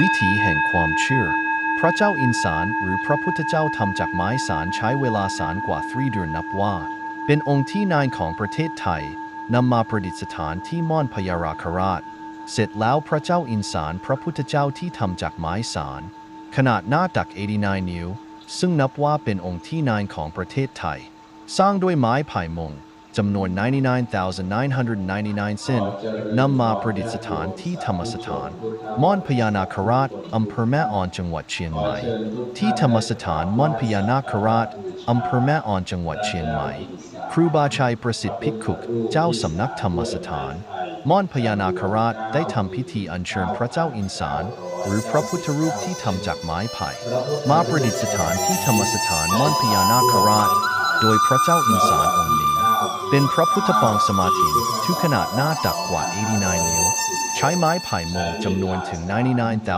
วิถีแห่งความเชื่อ พระเจ้าอินสารหรือพระพุทธเจ้าทำจากไม้สารใช้เวลาสารกว่าทรีเดือนนับว่า เป็นองค์ที่นายของประเทศไทยนำมาประดิษฐานที่ม่อนพญาราคราช เสร็จแล้วพระเจ้าอินสารพระพุทธเจ้าที่ทำจากไม้สาร ขนาดหน้าตัก 89 นิ้ว ซึ่งนับว่าเป็นองค์ที่นายของประเทศไทย สร้างด้วยไม้ไผ่มง จำนวน 99,999 เส้นนำมาประดิษฐานที่ธรรมสถานม่อนพญานาคราชอำเภอแม่ออนจังหวัดเชียงใหม่ ที่ธรรมสถานม่อนพญานาคราชอำเภอแม่ออนจังหวัดเชียงใหม่ ครูบาชัยประสิทธิ์พิกุกเจ้าสำนักธรรมสถานม่อนพญานาคราชได้ทำพิธีอัญเชิญพระเจ้าอินสารหรือพระพุทธรูปที่ทำจากไม้ไผ่ มาประดิษฐานที่ธรรมสถานม่อนพญานาคราช โดยพระเจ้าอินสารองค์นี้ เป็นพระพุทธปองสมาธิที่ขนาดหน้าตักกว่า 89 นิ้ว ใช้ไม้ไผ่มงจำนวนถึง 99,000